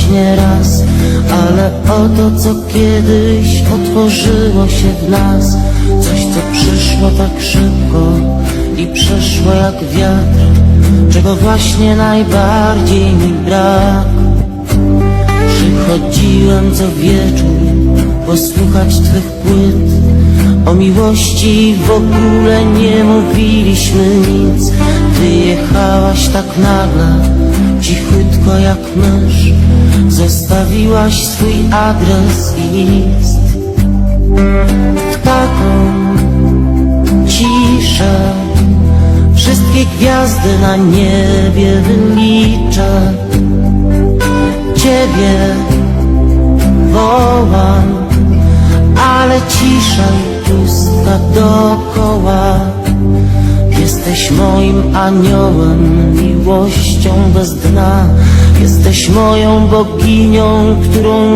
właśnie raz Ale o to, co kiedyś otworzyło się w nas Coś, co przyszło tak szybko i przeszło jak wiatr Czego właśnie najbardziej mi brak. Przychodziłem co wieczór posłuchać Twych płyt. O miłości w ogóle nie mówiliśmy nic. Ty jechałaś tak nagle, cichutko jak mysz Zostawiłaś swój adres i list W taką ciszę Wszystkie gwiazdy na niebie wyliczę Ciebie wołam, ale cisza i pustka dookoła. Jesteś moim aniołem, miłością bez dna. Jesteś moją boginią, którą.